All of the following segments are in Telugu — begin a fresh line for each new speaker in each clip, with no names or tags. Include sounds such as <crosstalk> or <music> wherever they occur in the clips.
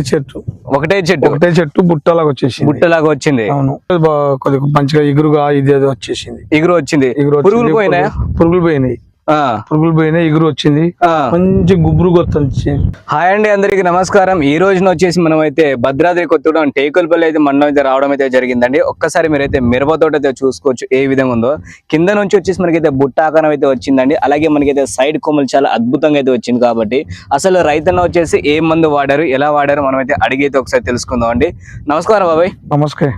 చెట్టు.
ఒకటే చెట్టు.
ఒకటే చెట్టు బుట్టలాగా వచ్చేసింది.
బుట్టలాగా వచ్చింది.
అవును. కొద్దిగా మంచిగా ఎగురుగా ఇది వచ్చేసింది.
ఎగురు వచ్చింది.
ఎగురు వచ్చింది.
పురుగులు పోయినాయా?
పురుగులు పోయినాయి. పురుగులు పోయినాయి ఎగురు వచ్చింది.
ఆ.
మంచి గుబురు గొత్తుంది
హాయ్ అండి అందరికి నమస్కారం. ఈ రోజున వచ్చేసి మనం అయితే భద్రాద్రి కొత్తగూడెం టేకులపల్లి అయితే మండలం అయితే రావడం అయితే జరిగిందండి. ఒక్కసారి మీరైతే మిరప తోట అయితే చూసుకోవచ్చు ఏ విధంగా ఉందో. కింద నుంచి వచ్చేసి మనకైతే బుట్ట ఆకారం అయితే వచ్చిందండి. అలాగే మనకైతే సైడ్ కొమ్మలు చాలా అద్భుతంగా అయితే వచ్చింది కాబట్టి అసలు రైతన్న వచ్చేసి ఏ మందు వాడారు ఎలా వాడారు మనం అయితే అడిగి అయితే ఒకసారి తెలుసుకుందాం అండి నమస్కారం బాబాయ్.
నమస్తే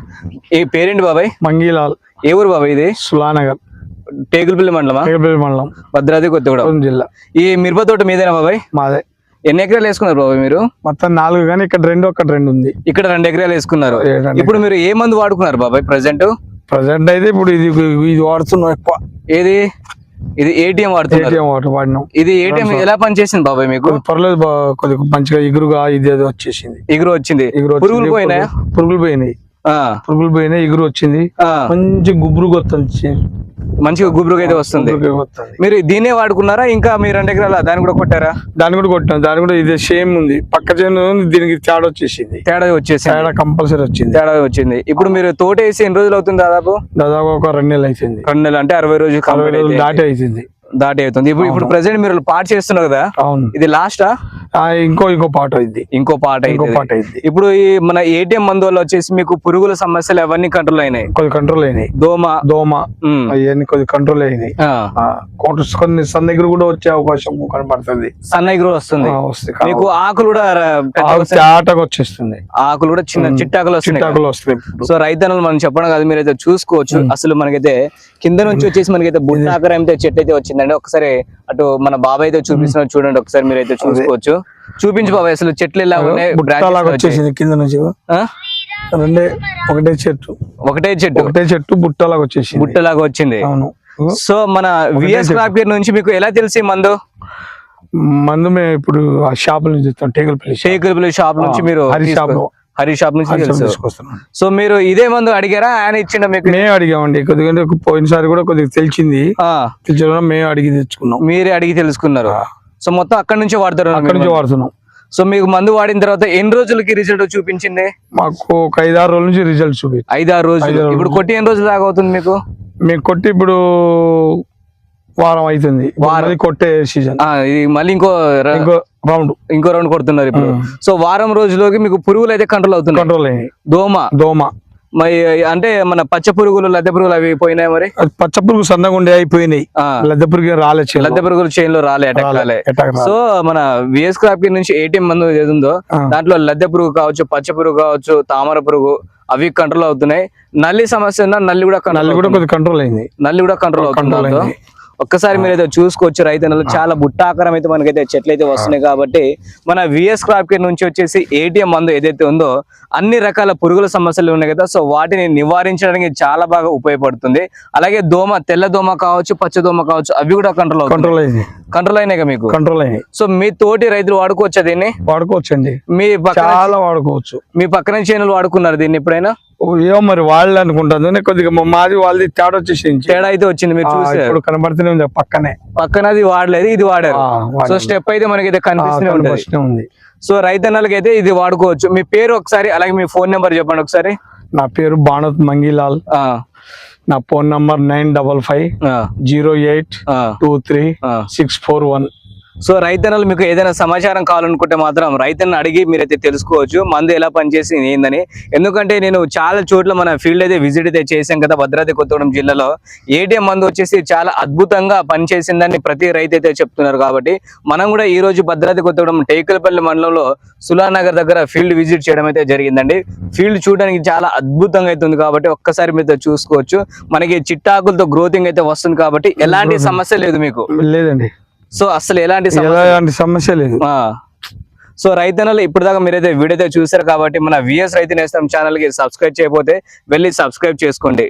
ఈ పేరెంట్ బాబాయ్?
మంగీలాల్.
ఏ ఊరు బాబాయ్ ఇది?
సులానగర్.
టేకులపల్లి మండలమా?
పేగపల్లి మండలం.
భద్రాద్రి కొత్తగూడెం.
జిల్లా.
ఈ మిరప తోట మీదేనా బాబాయ్?
మాదే.
ఎన్ని ఎకరాలు వేసుకున్నారు బాబాయ్ మీరు?
మొత్తం నాలుగు కానీ ఇక్కడ రెండు ఒక్కటి రెండు ఉంది.
ఇక్కడ రెండు ఎకరాలు వేసుకున్నారు. ఇప్పుడు మీరు ఏ మందు వాడుకున్నారు బాబాయ్ ప్రజెంట్
ప్రజెంట్ అయితే ఇప్పుడు ఇది ఇది వాడుతున్నాం ఎక్కువ.
ఏది? ఇది ఏటీఎం
వాడినాం.
ఇది ఏటీఎం ఎలా పనిచేసింది బాబాయ్ మీకు?
పర్లేదు కొద్దిగా మంచిగా ఎగురుగా ఇది వచ్చేసింది.
ఎగురు వచ్చింది. పురుగులు
వచ్చింది,
పోయినాయా?
పురుగులు- పోయినాయి.
ఆ,
పురుగులు పోయినాయి ఎగురు వచ్చింది. మంచి గుబురు గొత్తుంది
మంచిగా గుబురుగా అయితే వస్తుంది. మీరు దీన్నే వాడుకున్నారా? ఇంకా మీ రెండు ఎకరాల దాన్ని కూడా కొట్టారా?
దాన్ని కూడా కొట్టాం దాని కూడా ఇదే సేమ్ ఉంది. పక్క చేను దీనికి తేడా వచ్చేసింది.
తేడా వచ్చేసింది.
తేడా కంపల్సరీ వచ్చింది.
తేడా వచ్చింది. ఇప్పుడు మీరు తోట వేసి ఎన్ని రోజులు అవుతుంది దాదాపు?
దాదాపు ఒక రెండు నెలలు అవుతుంది
రెండు నెలలు అంటే అరవై రోజులు
అరవై రోజులు దాటి అవుతుంది
దాటి అవుతుంది. ఇప్పుడు ఇప్పుడు ప్రెసెంట్ మీరు పాట చేస్తున్నారు కదా?
అవును.
ఇది లాస్టా
ఇంకో ఇంకో పాట అయింది.
ఇంకో పాట
ఇంకో పాట అయింది.
ఇప్పుడు ఈ మన ఏటీఎం మందు వల్ల వచ్చేసి మీకు పురుగుల సమస్యలు అవన్నీ కంట్రోల్ అయినాయి?
కొద్ది కంట్రోల్ అయినాయి.
దోమ.
దోమ. అవన్నీ కొద్ది కంట్రోల్ అయినాయి. కొన్ని సన్న దగ్గర కూడా వచ్చే అవకాశం కనబడుతుంది.
కూడా వస్తుంది. మీకు ఆకులు కూడా.
తేటగా వచ్చేస్తుంది.
ఆకులు కూడా చిన్న చిట్టాకులు వస్తున్నాయి.
చిట్టాకులు వస్తాయి ఇప్పుడు.
సో రైతన్నలు మనం చెప్పడం కాదు మీరైతే చూసుకోవచ్చు. అసలు మనకైతే కింద నుంచి వచ్చేసి మనకైతే ఆకారం అయితే చెట్టు అయితే వచ్చిందండి. ఒకసారి అటు మన బాబాయ్ అయితే చూపిస్తున్నారు చూడండి ఒకసారి మీరైతే చూసుకోవచ్చు. చూపించు బాబాయ్ అసలు చెట్లు ఇలా ఉన్నాయి.
వచ్చేసింది కింద నుంచి? రెండే ఒకటే చెట్టు.
ఒకటే చెట్టు.
ఒకటే చెట్టు బుట్టలాగా వచ్చేసింది.
బుట్టలాగా వచ్చింది.
అవును.
సో మన విఎస్ క్రాప్ కేర్ నుంచి మీకు ఎలా తెలిసి మందు?
మందు మేము ఇప్పుడు ఆ షాప్ నుంచి తెస్తాం టేకులపల్లి షాప్.
నుంచి మీరు
హరి షాప్.
హరి షాప్ నుంచి
తీసుకొస్తున్నాం.
సో మీరు ఇదే మందు అడిగారా? ఆయన ఇచ్చిండ మీకు?
మేము అడిగామండి కొద్దిగా పోయినసారి కూడా కొద్దిగా తెలిసింది
ఆ,
తెలిసిన మేము అడిగి తెచ్చుకున్నాం.
మీరే అడిగి తెలుసుకున్నారు. సో మొత్తం అక్కడ నుంచి వాడతారు
అక్కడి నుంచి వాడుతున్నాం.
సో మీకు మందు వాడిన తర్వాత ఎన్ని రోజులకి రిజల్ట్ చూపించింది?
మాకు ఒక ఐదు ఆరు రోజుల నుంచి రిజల్ట్ చూపి
ఐదు ఆరు రోజులు.
ఐదారు
ఇప్పుడు కొట్టి ఎన్ని రోజులు దాకా అవుతుంది మీకు?
మేము కొట్టి ఇప్పుడు వారం అవుతుంది
వారం.
కొట్టే సీజన్
ఇది మళ్ళీ ఇంకో
ఇంకో రౌండ్
ఇంకో రౌండ్ కొడుతున్నారు ఇప్పుడు. సో వారం రోజులకి మీకు పురుగులు అయితే కంట్రోల్ అవుతున్నాయి.
కంట్రోల్ అయినాయి.
దోమ.
దోమ.
మరి అంటే మన పచ్చ పురుగులు లద్దె పురుగులు అవి పోయినాయి మరి?
పచ్చ పురుగు సన్నగా ఉండే అయిపోయినాయి లద్దె పురుగు రాలే.
లద్దె పురుగులు చైన్లో రాలే అటాక్
రాలే.
సో మన విఎస్ క్రాప్ నుంచి ఏటీఎం మందు ఏది ఉందో. దాంట్లో లద్దె పురుగు కావచ్చు పచ్చ పురుగు కావచ్చు తామర పురుగు అవి కంట్రోల్ అవుతున్నాయి. నల్లి సమస్య ఉన్నా నల్లి కూడా
నల్లి కూడా
అవుతుంది.
కొద్దిగా కంట్రోల్ అయింది.
నల్లి కూడా కంట్రోల్ అవుతుంది ఒక్కసారి మీరు అయితే చూసుకోవచ్చు రైతన్నలు చాలా బుట్టాకారం అయితే మనకైతే చెట్లు అయితే వస్తున్నాయి కాబట్టి మన విఎస్ క్రాప్ కేర్ నుంచి వచ్చేసి ఏటీఎం మందు ఏదైతే ఉందో అన్ని రకాల పురుగుల సమస్యలు ఉన్నాయి కదా సో వాటిని నివారించడానికి చాలా బాగా ఉపయోగపడుతుంది. అలాగే దోమ తెల్ల దోమ కావచ్చు పచ్చ దోమ కావచ్చు అవి కూడా కంట్రోల్
కంట్రోల్ అయింది.
కంట్రోల్ అయినాయి మీకు?
కంట్రోల్ అయినాయి.
సో మీ తోటి రైతులు వాడుకోవచ్చా దీన్ని?
వాడుకోవచ్చండి.
మీ
చాలా వాడుకోవచ్చు.
మీ పక్కన చేనులు వాడుకున్నారు దీన్ని ఎప్పుడైనా?
ఏమో మరి వాళ్ళు అనుకుంటాను కొద్దిగా మాది వాళ్ళది తేడా వచ్చేసి
తేడా అయితే వచ్చింది మీరు చూసారు
ఇప్పుడు కనబడుతూనే ఉంది పక్కనే.
పక్కనది వాడలేదు ఇది వాడారు. సో స్టెప్ అయితే మనకైతే
ఆ,
కనిపిస్తూనే
ఉంది.
సో రైతన్నలకి అయితే ఇది వాడుకోవచ్చు. మీ పేరు ఒకసారి అలాగే మీ ఫోన్ నెంబర్ చెప్పండి ఒకసారి.
నా పేరు బాణత్ మంగీలాల్.
ఆ,
నా phone number nine double five zero eight two three. Six four one.
So రైతన్నలు మీకు ఏదైనా సమాచారం కావాలనుకుంటే మాత్రం రైతన్న అడిగి మీరైతే తెలుసుకోవచ్చు. మందు ఎలా పనిచేసి ఏందని. ఎందుకంటే నేను చాలా చోట్ల మన ఫీల్డ్ అయితే విజిట్ అయితే చేశాం కదా భద్రాద్రి కొత్తగూడెం జిల్లాలో. ఏటీఎం మందు వచ్చేసి చాలా అద్భుతంగా పనిచేసిందని ప్రతి రైతు అయితే చెప్తున్నారు కాబట్టి మనం కూడా ఈ రోజు భద్రాద్రి కొత్తగూడెం టేకులపల్లి మండలంలో సులానగర్ దగ్గర ఫీల్డ్ విజిట్ చేయడం అయితే జరిగిందండి. ఫీల్డ్ చూడడానికి చాలా అద్భుతంగా అయితే ఉంది కాబట్టి ఒక్కసారి మీరు చూసుకోవచ్చు. మనకి చిట్టాకులతో గ్రోతింగ్ అయితే వస్తుంది కాబట్టి ఎలాంటి <laughs> సమస్య లేదు మీకు.
లేదండి.
సో అసలు ఎలాంటి సమస్య
ఎలాంటి సమస్య లేదు.
సో రైతన్నలు ఇప్పుడు దాకా మీరైతే వీడియో చూసారు కాబట్టి మన విఎస్ రైతు నేస్తం ఛానల్కి సబ్స్క్రైబ్ చేయకపోతే వెళ్ళి సబ్స్క్రైబ్ చేసుకోండి